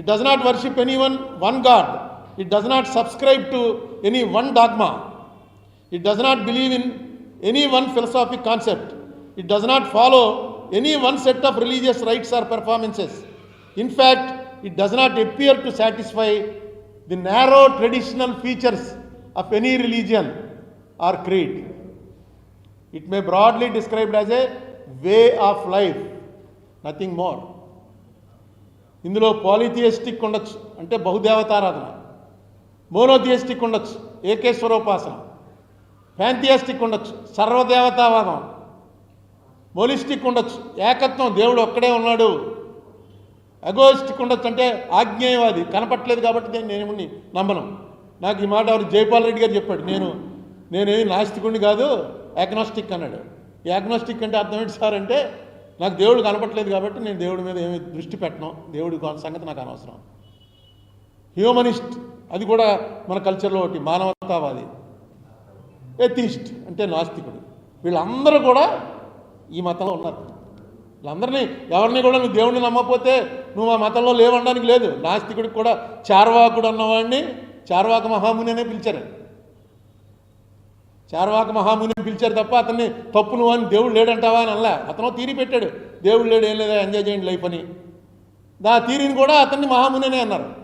It does not worship anyone, one God. It does not subscribe to any one dogma. It does not believe in any one philosophic concept. It does not follow any one set of religious rites or performances. In fact, it does not appear to satisfy the narrow traditional features of any religion or creed. It may broadly described as a way of life, nothing more. ఇందులో పాలిథియస్టిక్ ఉండొచ్చు అంటే బహుదేవతారాధన మోనోథియస్టిక్ ఉండొచ్చు ఏకేశ్వరోపాసన ఫ్యాంథియస్టిక్ ఉండొచ్చు సర్వదేవతావాదం మోలిస్టిక్ ఉండొచ్చు ఏకత్వం దేవుడు ఒక్కడే ఉన్నాడు. అగోయిస్టిక్ ఉండొచ్చు అంటే ఆజ్ఞేయవాది కనపట్లేదు కాబట్టి నేను నేనేమి నమ్మను. నాకు ఈ మాట ఎవరు జైపాల్ రెడ్డి గారు చెప్పాడు నేను నేనేమి నాస్తికుడిని కాదు యాగ్నోస్టిక్ అన్నాడు. యాగ్నోస్టిక్ అంటే అర్థం ఏంటి సార్ అంటే నాకు దేవుడు కనపట్లేదు కాబట్టి నేను దేవుడి మీద ఏమి దృష్టి పెట్టను. దేవుడి సంగతి నాకు అనవసరం. హ్యూమనిస్ట్ అది కూడా మన కల్చర్లో ఒకటి మానవతావాది. ఎథిస్ట్ అంటే నాస్తికుడు. వీళ్ళందరూ కూడా ఈ మతంలో ఉన్నారు. వీళ్ళందరినీ ఎవరిని కూడా నువ్వు దేవుడిని నమ్మకపోతే నువ్వు ఆ మతంలో లేవనడానికి లేదు. నాస్తికుడికి కూడా చార్వాకుడు అన్నవాడిని చార్వాక మహాముని అనే పిలిచారు. చార్వాక మహాముని పిలిచారు తప్ప అతన్ని తప్పు నువ్వు అని దేవుడు లేడంటావా అని అనలా. అతను తీరి పెట్టాడు. దేవుడు లేడు ఏం లేదా ఎంజాయ్ చేయండి లైఫ్ అని. దా తీరిని కూడా అతన్ని మహాముని అన్నారు.